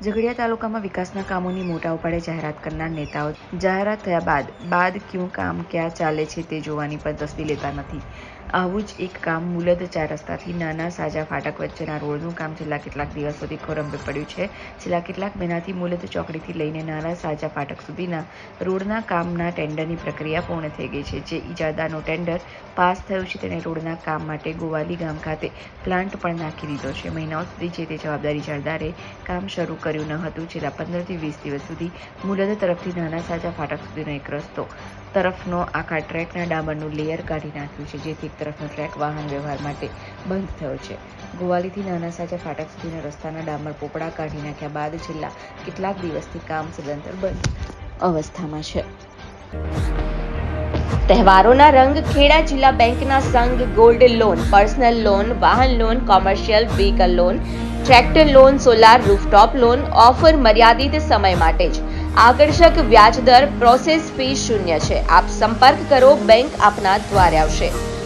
ઝઘડિયા તાલુકામાં વિકાસના કામોની મોટા ઉપાડે જાહેરાત કરનાર નેતાઓ જાહેરાત થયા બાદ બાદ ક્યું કામ ક્યાં ચાલે છે તે જોવાની પણ તસ્દી લેતા નથી. આવું જ એક કામ મુલદ ચાર રસ્તાથી નાના સાજા ફાટક વચ્ચેના રોડનું કામ છેલ્લા કેટલાક દિવસોથી ખોરંભે પડ્યું છે. છેલ્લા કેટલાક મહિનાથી મુલદ ચોકડીથી લઈને નાના સાજા ફાટક સુધીના રોડના કામના ટેન્ડરની પ્રક્રિયા પૂર્ણ થઈ ગઈ છે. જે ઇજાદાનો ટેન્ડર પાસ થયું છે તેને રોડના કામ માટે ગોવાલી ગામ ખાતે પ્લાન્ટ પણ નાખી દીધો છે. મહિનાઓ સુધી જે તે જવાબદારી જળદારે કામ શરૂ કર્યું ન હતું. છેલ્લા પંદરથી વીસ દિવસ સુધી મુલદ તરફથી નાના સાજા ફાટક સુધીનો એક રસ્તો તરફનો આખા ટ્રેકના ડામરનું લેયર કાઢી નાખ્યું છે, જેથી તરફનો ટ્રેક વાહન વ્યવહાર માટે બંધ થયો છે. ગોવાલીથી નાના સાજા ફાટક સુધીના રસ્તાના ડામર પોપડા કાઢી નાખ્યા બાદ છેલ્લા કેટલાક દિવસથી કામ સદંતર બંધ અવસ્થામાં છે. તહેવારોના રંગ ખેડા જિલ્લા બેંકના સંઘ ગોલ્ડ લોન, પર્સનલ લોન, વાહન loan, commercial vehicle loan, tractor loan, solar rooftop loan, offer મર્યાદિત સમય માટે જ. આકર્ષક વ્યાજ દર પ્રોસેસ ફી શૂન્ય છે. આપ સંપર્ક કરો, બેંક આપના દ્વારે આવશે.